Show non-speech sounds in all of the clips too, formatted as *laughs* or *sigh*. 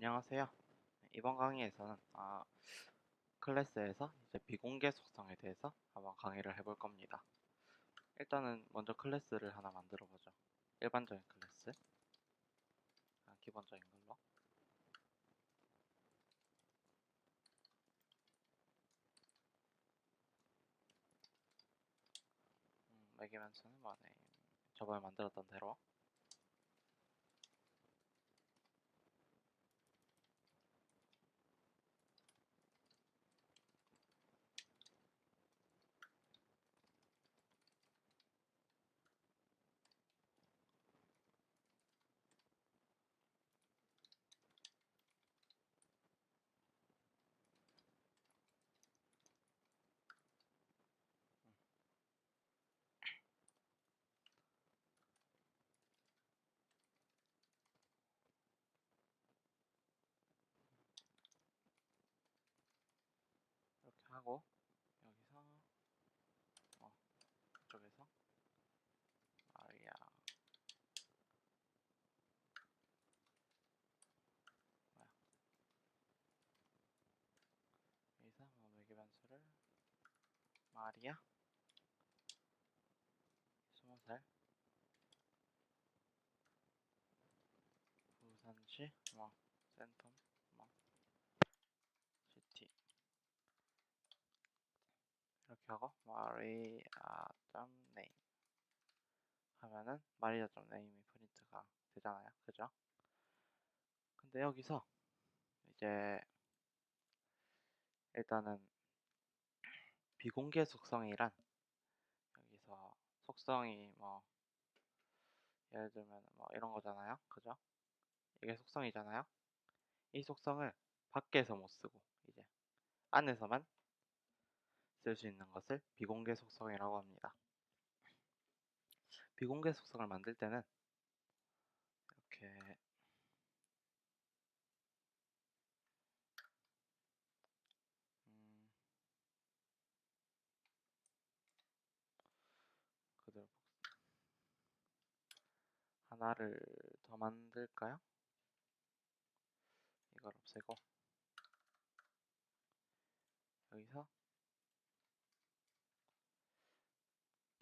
안녕하세요. 이번 강의에서는 아, 클래스에서 이제 비공개 속성에 대해서 한번 강의를 해볼 겁니다. 일단은 먼저 클래스를 하나 만들어 보죠. 일반적인 클래스. 아, 기본적인 걸로. 음, 매기면서는 뭐 네. 저번에 만들었던 대로 하고 여기서 어 이쪽에서 아리아 뭐야? 여기서 뭐 매기변수를 마리아 스무 살. 부산시? 뭐 센텀 뭐 시티 이렇게 하고 마리아 점 네임 하면은 마리아 점 네임이 프린트가 되잖아요. 그죠? 근데 여기서 이제 일단은 비공개 속성이란 여기서 속성이 뭐 예를 들면 뭐 이런 거잖아요. 그죠? 이게 속성이잖아요. 이 속성을 밖에서 못 쓰고 이제 안에서만 쓸 수 있는 것을 비공개 속성이라고 합니다 비공개 속성을 만들 때는 이렇게 음, 하나를 더 만들까요? 이걸 없애고 여기서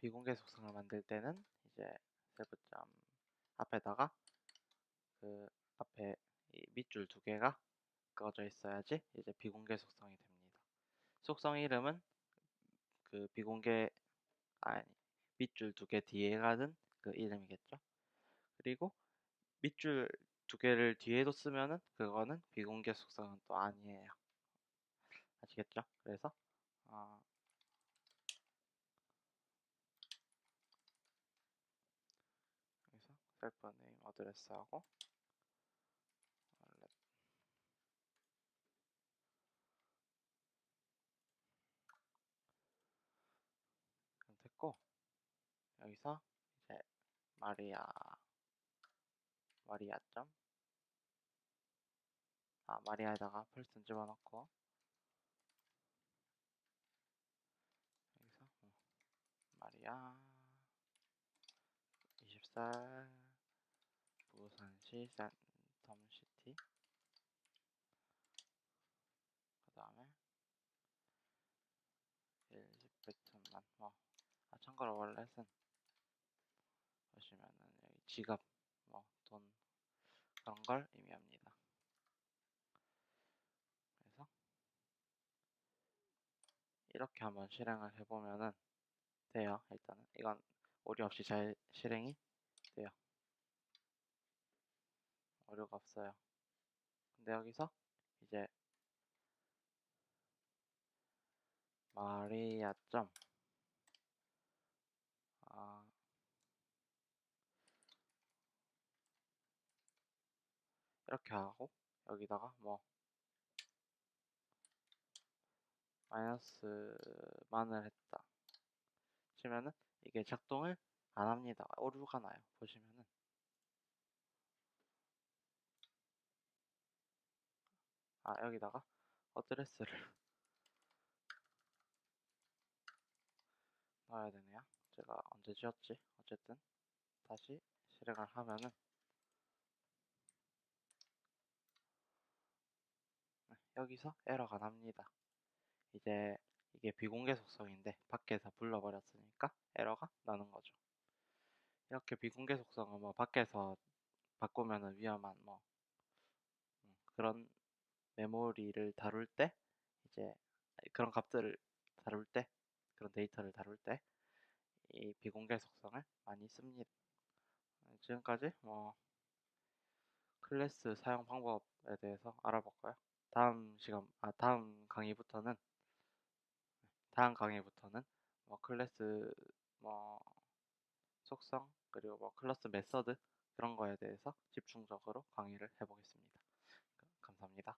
비공개 속성을 만들 때는 이제 세부점 앞에다가 그 앞에 이 밑줄 두 개가 꺼져 있어야지 이제 비공개 속성이 됩니다. 속성 이름은 그 비공개 아니 밑줄 두 개 뒤에 가는 그 이름이겠죠. 그리고 밑줄 두 개를 뒤에도 쓰면은 그거는 비공개 속성은 또 아니에요. 아시겠죠? 그래서 어, 셀프 네임 어드레스하고 됐고 여기서 이제 마리아 마리아 점. 아, 마리아에다가 펄슨 집어넣고. 여기서 어, 마리아. 20살 부산시 센텀시티 그 다음에 1집1천만 뭐, 아, 참고로 월렛은 보시면은 여기 지갑 뭐 돈 그런 걸 의미합니다. 그래서 이렇게 한번 실행을 해보면은 돼요. 일단은 이건 오류 없이 잘 실행이 돼요. 오류가 없어요. 근데 여기서 이제 마리아 점. 아, 이렇게 하고 여기다가 뭐 마이너스만을 했다. 치면은 이게 작동을 안 합니다. 오류가 나요. 보시면은 아 여기다가 어드레스를 *laughs* 넣어야 되네요 제가 언제 지었지 어쨌든 다시 실행을 하면은 여기서 에러가 납니다. 이제 이게 비공개 속성인데 밖에서 불러버렸으니까 에러가 나는 거죠. 이렇게 비공개 속성은 뭐 밖에서 바꾸면은 위험한 뭐 음, 그런 메모리를 다룰 때 이제 그런 값들을 다룰 때 그런 데이터를 다룰 때 이 비공개 속성을 많이 씁니다. 지금까지 뭐 클래스 사용 방법에 대해서 알아볼까요? 다음 시간 아 다음 강의부터는 다음 강의부터는 뭐 클래스 뭐 속성 그리고 뭐 클래스 메서드 그런 거에 대해서 집중적으로 강의를 해보겠습니다. 감사합니다.